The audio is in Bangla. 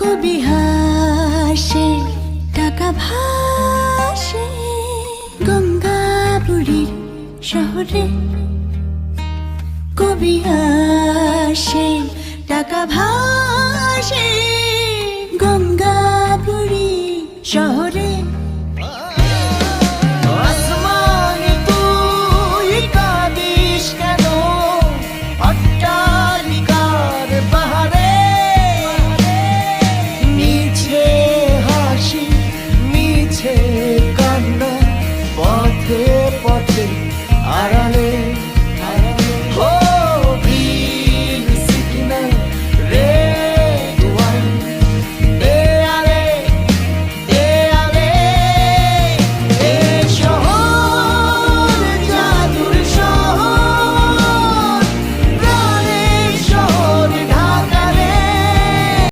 কবি হাসে টাকা ভাসে গঙ্গা বুড়ির শহরে। কবি হাসে টাকা ভাসে গঙ্গা বুড়ি শহরে।